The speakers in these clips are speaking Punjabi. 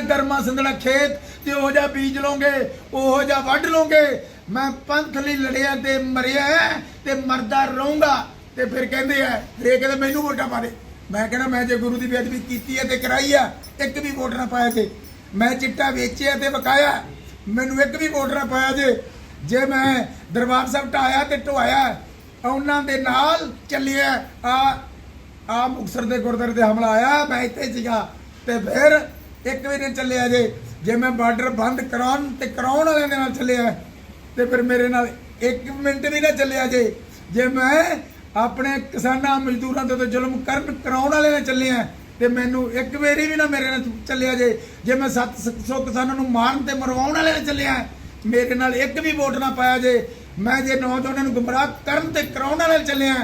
ਗਰਮਾ ਸੰਦਣਾ ਖੇਤ ਤੇ ਉਹ ਜਿਹਾ ਬੀਜ ਲੋਗੇ ਉਹ ਜਿਹਾ ਵੱਢ ਲੋਗੇ ਮੈਂ ਪੰਥ ਲਈ ਲੜਿਆ ਤੇ ਮਰਿਆ ਤੇ ਮਰਦਾ ਰਹੂੰਗਾ। ਤੇ ਫਿਰ ਕਹਿੰਦੇ ਆ ਫਿਰ ਕਹਿੰਦੇ ਮੈਨੂੰ ਵੋਟਾਂ ਪਾ ਦੇ। ਮੈਂ ਕਹਿੰਦਾ, ਮੈਂ ਜੇ ਗੁਰੂ ਦੀ ਬੇਅਦਬੀ ਕੀਤੀ ਹੈ ਤੇ ਕਰਾਈ ਆ, ਇੱਕ ਵੀ ਵੋਟ ਨਾ ਪਾਇਆ ਜੇ। ਮੈਂ ਚਿੱਟਾ ਵੇਚਿਆ ਤੇ ਵਕਾਇਆ। ਮੈਨੂੰ ਇੱਕ ਵੀ ਵੋਟ ਨਾ ਪਾਇਆ ਜੇ। ਜੇ ਮੈਂ ਦਰਬਾਰ ਸਾਹਿਬ ਢਾਇਆ ਤੇ ਢਵਾਇਆ ਉਹਨਾਂ ਦੇ ਨਾਲ ਚੱਲਿਆ। ਆ ਆ ਮੁਕਸਰ ਦੇ ਗੁਰਦੁਆਰੇ ਤੇ ਹਮਲਾ ਆਇਆ, ਮੈਂ ਇੱਥੇ ਸੀਗਾ। ਤੇ ਫਿਰ ਇੱਕ ਵੀ ਨਹੀਂ ਚੱਲਿਆ ਜੇ। ਜੇ ਮੈਂ ਬਾਰਡਰ ਬੰਦ ਕਰਾਉਣ ਤੇ ਕਰਾਉਣ ਵਾਲਿਆਂ ਦੇ ਨਾਲ ਚੱਲਿਆ, ਤੇ ਫਿਰ ਮੇਰੇ ਨਾਲ ਇੱਕ ਮਿੰਟ ਵੀ ਨਾ ਚੱਲਿਆ ਜੇ। ਜੇ ਮੈਂ ਆਪਣੇ ਕਿਸਾਨਾਂ, ਮਜ਼ਦੂਰਾਂ ਦੇ ਉੱਤੇ ਜ਼ੁਲਮ ਕਰਨ, ਕਰਾਉਣ ਵਾਲੇ ਨਾਲ ਚੱਲਿਆ, ਤੇ ਮੈਨੂੰ ਇੱਕ ਵਾਰੀ ਵੀ ਨਾ ਮੇਰੇ ਨਾਲ ਚੱਲਿਆ ਜੇ। ਜੇ ਮੈਂ 700 ਕਿਸਾਨਾਂ ਨੂੰ ਮਾਰਨ ਤੇ ਮਰਵਾਉਣ ਵਾਲੇ ਨਾਲ ਚੱਲਿਆ, ਮੇਰੇ ਨਾਲ ਇੱਕ ਵੀ ਵੋਟ ਨਾ ਪਾਇਆ ਜੇ। ਮੈਂ ਜੇ ਨੌਜਵਾਨਾਂ ਨੂੰ ਗੁੰਮਰਾਹ ਕਰਨ ਤੇ ਕਰਾਉਣ ਵਾਲੇ ਨਾਲ ਚੱਲਿਆ,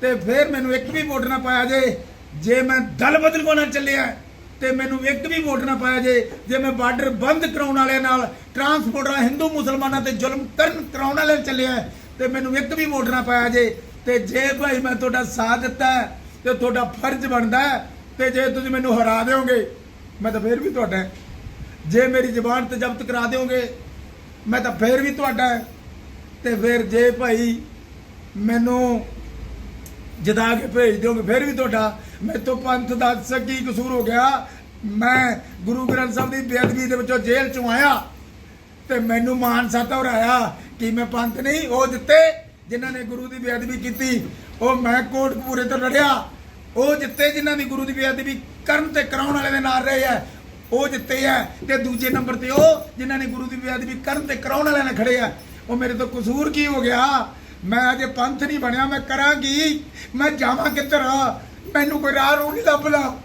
ਤੇ ਫਿਰ ਮੈਨੂੰ ਇੱਕ ਵੀ ਵੋਟ ਨਾ ਪਾਇਆ ਜੇ। ਜੇ ਮੈਂ ਦਲ ਬਦਲ ਕੋ ਨਾਲ ਚੱਲਿਆ ਤੇ ਮੈਨੂੰ ਇੱਕ ਵੀ ਵੋਟ ਨਾ ਪਾਇਆ ਜੇ ਜੇ ਮੈਂ ਬਾਰਡਰ ਬੰਦ ਕਰਾਉਣ ਵਾਲਿਆਂ ਨਾਲ ਟਰਾਂਸਪੋਰਟਰਾਂ ਹਿੰਦੂ ਮੁਸਲਮਾਨਾਂ ਤੇ ਜ਼ੁਲਮ ਕਰਨ ਕਰਾਉਣ ਵਾਲਿਆਂ ਚੱਲਿਆ ਤੇ ਮੈਨੂੰ ਇੱਕ ਵੀ ਵੋਟ ਨਾ ਪਾਇਆ ਜੇ ਤੇ ਜੇ ਭਾਈ ਮੈਂ ਤੁਹਾਡਾ ਸਾਥ ਦਿੱਤਾ ਹੈ, ਤੇ ਤੁਹਾਡਾ ਫਰਜ਼ ਬਣਦਾ ਹੈ ਤੇ ਜੇ ਤੁਸੀਂ ਮੈਨੂੰ ਹਰਾ ਦਿਓਗੇ ਮੈਂ ਤਾਂ ਫਿਰ ਵੀ ਤੁਹਾਡਾ ਜੇ ਮੇਰੀ ਜ਼ਬਾਨ ਤੇ ਜ਼ਬਤ ਕਰਾ ਦਿਓਗੇ ਮੈਂ ਤਾਂ ਫਿਰ ਵੀ ਤੁਹਾਡਾ ਹੈ। ਤੇ ਫਿਰ ਜੇ ਭਾਈ ਮੈਨੂੰ ਜਦਾ ਕੇ ਭੇਜ ਦਿਓਗੇ, ਫਿਰ ਵੀ ਤੁਹਾਡਾ ਮੇਰੇ ਤੋਂ ਪੰਥ ਦਾ ਦੱਸ ਕੀ ਕਸੂਰ ਹੋ ਗਿਆ। ਮੈਂ ਗੁਰੂ ਗ੍ਰੰਥ ਸਾਹਿਬ ਦੀ ਬੇਅਦਬੀ ਦੇ ਵਿੱਚੋਂ ਜੇਲ੍ਹ ਚੋਂ ਆਇਆ ਤੇ ਮੈਨੂੰ ਮਾਨ ਸਾਤਾ ਹਰਾਇਆ ਕਿ ਮੈਂ ਪੰਥ ਨਹੀਂ, ਉਹ ਦਿੱਤੇ ਜਿਨ੍ਹਾਂ ਨੇ ਗੁਰੂ ਦੀ ਬੇਅਦਬੀ ਕੀਤੀ। ਉਹ ਮੈਂ ਕੋਟਕਪੂਰੇ ਤੋਂ ਲੜਿਆ। ਉਹ ਜਿੱਤੇ ਜਿਨ੍ਹਾਂ ਦੀ ਗੁਰੂ ਦੀ ਬੇਅਦਬੀ ਕਰਨ ਤੇ ਕਰਾਉਣ ਵਾਲੇ ਦੇ ਨਾਲ ਰਹੇ ਆ ਉਹ ਜਿੱਤੇ ਆ ਤੇ ਦੂਜੇ ਨੰਬਰ ਤੇ ਉਹ ਜਿਨ੍ਹਾਂ ਨੇ ਗੁਰੂ ਦੀ ਬੇਅਦਬੀ ਕਰਨ ਤੇ ਕਰਾਉਣ ਵਾਲਿਆਂ ਨਾਲ ਖੜੇ ਆ ਉਹ ਮੇਰੇ ਤੋਂ ਕਸੂਰ ਕੀ ਹੋ ਗਿਆ? ਮੈਂ ਅਜੇ ਪੰਥ ਨਹੀਂ ਬਣਿਆ, ਮੈਂ ਕਰਾਂਗੀ। ਮੈਂ ਜਾਵਾਂ ਕਿੱਧਰ? ਮੈਨੂੰ ਕੋਈ ਰਾਹ ਰੂਹ ਨਹੀਂ ਲੱਭਦਾ।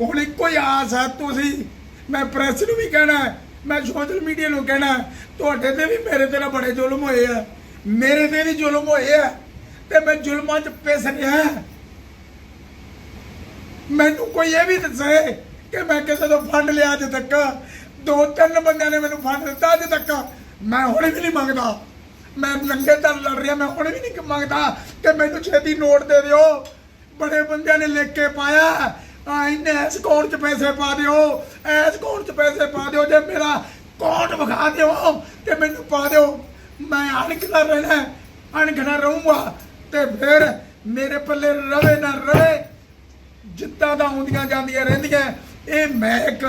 ਹੁਣ ਇੱਕੋ ਹੀ ਆਸ ਹੈ ਤੁਸੀਂ। ਮੈਂ ਪ੍ਰੈਸ ਨੂੰ ਵੀ ਕਹਿਣਾ ਮੈਂ ਸੋਸ਼ਲ ਮੀਡੀਆ ਨੂੰ ਕਹਿਣਾ ਤੁਹਾਡੇ ਤੇ ਵੀ ਮੇਰੇ ਤੇ ਨਾ ਬੜੇ ਜ਼ੁਲਮ ਹੋਏ ਆ। ਮੇਰੇ ਤੇ ਵੀ ਜ਼ੁਲਮ ਹੋਏ ਆ। ਤੇ ਮੈਂ ਜ਼ੁਲਮਾਂ 'ਚ ਪਿਸ ਰਿਹਾ ਮੈਨੂੰ ਕੋਈ ਇਹ ਵੀ ਦੱਸੇ ਕਿ ਮੈਂ ਕਿਸੇ ਤੋਂ ਫੰਡ ਲਿਆ ਅਜੇ ਤੱਕ। ਦੋ ਤਿੰਨ ਬੰਦਿਆਂ ਨੇ ਮੈਨੂੰ ਫੰਡ ਦਿੱਤਾ ਅਜੇ ਤੱਕ। ਮੈਂ ਹੁਣ ਵੀ ਨਹੀਂ ਮੰਗਦਾ। ਮੈਂ ਨੰਗੇ ਦਰ ਲੜ ਰਿਹਾ, ਮੈਂ ਹੁਣ ਵੀ ਨਹੀਂ ਮੰਗਦਾ। ਕਿ ਮੈਨੂੰ ਛੇਤੀ ਨੋਟ ਦੇ ਦਿਓ। ਬੜੇ ਬੰਦਿਆਂ ਨੇ ਲਿਖ ਕੇ ਪਾਇਆ। ਆ ਇਹਨੇ ਇਸ ਕੌਣ 'ਚ ਪੈਸੇ ਪਾ ਦਿਓ। ਇਸ ਅਕਾਊਂਟ 'ਚ ਪੈਸੇ ਪਾ ਦਿਓ। ਜੇ ਮੇਰਾ ਕੌਣ ਵਿਖਾ ਦਿਓ, ਤੇ ਮੈਨੂੰ ਪਾ ਦਿਓ। ਮੈਂ ਅਣਖਣਾ ਰਹਿਣਾ ਅਣਖਣਾ ਰਹੂੰਗਾ। ਤੇ ਫਿਰ ਮੇਰੇ ਪੱਲੇ ਰਵੇ ਨਾ ਰਵੇ ਜਿੱਦਾਂ ਦਾ ਆਉਂਦੀਆਂ ਜਾਂਦੀਆਂ ਰਹਿੰਦੀਆਂ। ਇਹ ਮਹਿਕ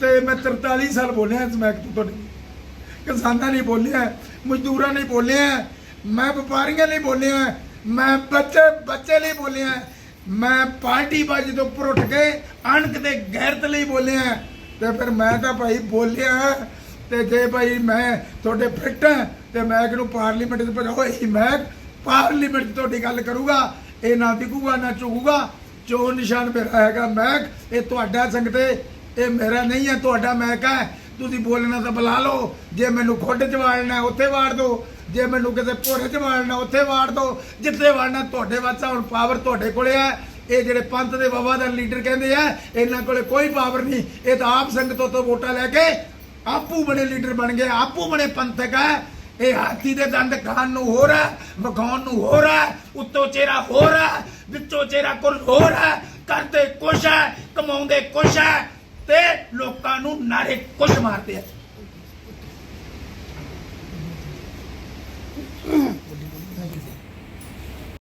ਤੇ ਮੈਂ 43 ਸਾਲ ਬੋਲਿਆ ਇਸ ਮਹਿਕ ਤੋਂ ਤੁਹਾਡੇ। ਕਿਸਾਨਾਂ ਨਹੀਂ ਬੋਲਿਆ, ਮਜ਼ਦੂਰਾਂ ਨਹੀਂ ਬੋਲਿਆ, ਮੈਂ ਵਪਾਰੀਆਂ ਲਈ ਬੋਲਿਆ, ਮੈਂ ਬੱਚੇ ਬੱਚੇ ਲਈ ਬੋਲਿਆ, ਮੈਂ ਪਾਰਟੀ ਬਾਜੀ ਤੋਂ ਉੱਪਰ ਉੱਠ ਕੇ ਅਣਖ ਤੇ ਗੈਰਤ ਲਈ ਬੋਲਿਆ। ਤੇ ਫਿਰ ਮੈਂ ਤਾਂ ਭਾਈ ਬੋਲਿਆ, ਤੇ ਜੇ ਭਾਈ ਮੈਂ ਤੁਹਾਡੇ ਫਿੱਟ ਹਾਂ, ਤੇ ਮੈਂ ਕਿਹਨੂੰ ਪਾਰਲੀਮੈਂਟ 'ਚ ਭਜਾਓ ਇਹ ਮੈਂ ਪਾਰਲੀਮੈਂਟ 'ਚ ਤੁਹਾਡੀ ਗੱਲ ਕਰੂਗਾ, ਇਹ ਨਾ ਦਿਖੂਗਾ, ਨਾ ਚੁਗੂਗਾ ਚੋਣ ਨਿਸ਼ਾਨ ਮੇਰਾ ਹੈਗਾ, ਮੈਂ ਇਹ ਤੁਹਾਡਾ ਸੰਗਤੇ ਇਹ ਮੇਰਾ ਨਹੀਂ ਹੈ, ਤੁਹਾਡਾ ਮੈਂ ਹੈ ਤੁਸੀਂ ਬੋਲਣਾ ਤਾਂ ਬੁਲਾ ਲਓ। ਜੇ ਮੈਨੂੰ ਖੁੱਡ ਚ ਵਾੜਨਾ, ਉੱਥੇ ਵਾੜ ਦਿਓ ਜੇ ਮੈਨੂੰ ਕਿਸੇ ਭੋਰੇ ਚ ਵਾੜਨਾ, ਉੱਥੇ ਵਾੜ ਦਿਓ ਜਿੱਥੇ ਵਾੜਨਾ, ਤੁਹਾਡੇ ਵਾਸਾ ਹੁਣ ਪਾਵਰ ਤੁਹਾਡੇ ਕੋਲੇ ਹੈ। ਇਹ ਜਿਹੜੇ ਪੰਥ ਦੇ ਵਫਾਦਾਰ ਲੀਡਰ ਕਹਿੰਦੇ ਆ, ਇਹਨਾਂ ਕੋਲੇ ਕੋਈ ਪਾਵਰ ਨਹੀਂ। ਇਹ ਤਾਂ ਆਪ ਸੰਗਤੋਂ ਤੋਂ ਵੋਟਾਂ ਲੈ ਕੇ ਆਪੂ ਬਣੇ ਲੀਡਰ ਬਣ ਗਏ, ਆਪੂ ਬਣੇ ਪੰਥਕ ਹੈ। ਇਹ ਹਾਥੀ ਦੇ ਦੰਦ ਖਾਣ ਨੂੰ ਹੋ ਰਿਹਾ ਵਿਖਾਉਣ ਨੂੰ ਹੋ ਰਿਹਾ ਉੱਤੋਂ ਚਿਹਰਾ ਹੋ ਰਿਹਾ ਵਿੱਚੋਂ ਚਿਹਰਾ ਕੁਲ ਹੋ। ਰਿਹਾ ਕਰਦੇ ਕੁਛ ਹੈ, ਕਮਾਉਂਦੇ ਕੁਛ ਹੈ। ਤੇ ਲੋਕਾਂ ਨੂੰ ਨਾਰੇ ਕੁੱਝ ਮਾਰਦੇ ਆ।